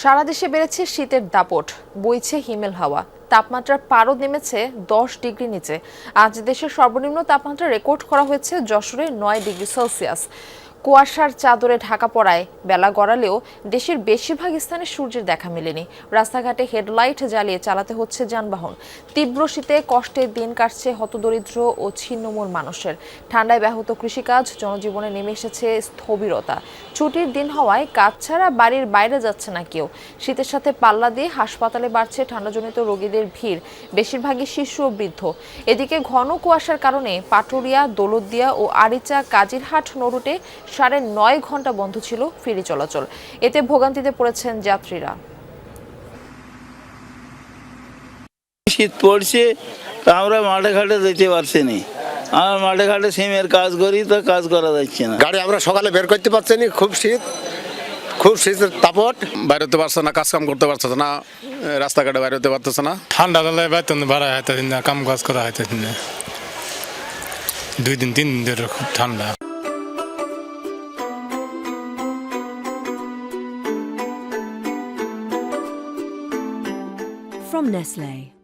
সারা দেশে বেড়েছে শীতের দাপট, বইছে হিমেল হাওয়া। তাপমাত্রার পারদ নেমেছে দশ ডিগ্রি নিচে। আজ দেশের সর্বনিম্ন তাপমাত্রা রেকর্ড করা হয়েছে যশোরে নয় ডিগ্রি সেলসিয়াস। কুয়াশার চাদরে ঢাকা পড়ায় বেলা গড়ালেও দেশের বেশিরভাগ স্থানে সূর্যের দেখা মেলেনি। রাস্তাঘাটে হেডলাইট জ্বালিয়ে চালাতে হচ্ছে যানবাহন। তীব্র শীতে কষ্টের দিন কাটছে হতদরিদ্র ও ছিন্নমূল মানুষের। ঠান্ডায় ব্যাহত কৃষিকাজ, জনজীবনে নেমে এসেছে স্থবিরতা। ছুটির দিন হওয়ায় কাজ ছাড়া বাড়ির বাইরে যাচ্ছে না কেউ। শীতের সাথে পাল্লা দিয়ে হাসপাতালে বাড়ছে ঠান্ডাজনিত রোগীদের ভিড়। বেশিরভাগই শিশু ও বৃদ্ধ। এদিকে ঘন কুয়াশার কারণে পাটুরিয়া, দৌলতদিয়া ও আরিচা, কাজিরহাট, নরুটে সাড়ে নয় ঘণ্টা বন্ধ ছিল ফেরি চলাচল। এতে ভোগান্তিতে পড়েছেন যাত্রীরা। শীত পড়ছে তা আমরা মাঠে ঘাটে যেতে পারছি না। আমরা মাঠে ঘাটে সিমের কাজ করি তো কাজ করা যাচ্ছে না। গাড়ি আমরা সকালে বের করতে পারছি না খুব শীত। খুব শীতের তাপট। বাইরেতে পারছে না কাজ কাম করতে পারছে না রাস্তাঘাটে বাইরেতে পারতেছে না। ঠান্ডা দিলে বেতন বাড়া হইতে দিন না কাম কাজ করা হইতে দিন না। দুই দিন তিন দিন ধরে খুব ঠান্ডা। From Nestle.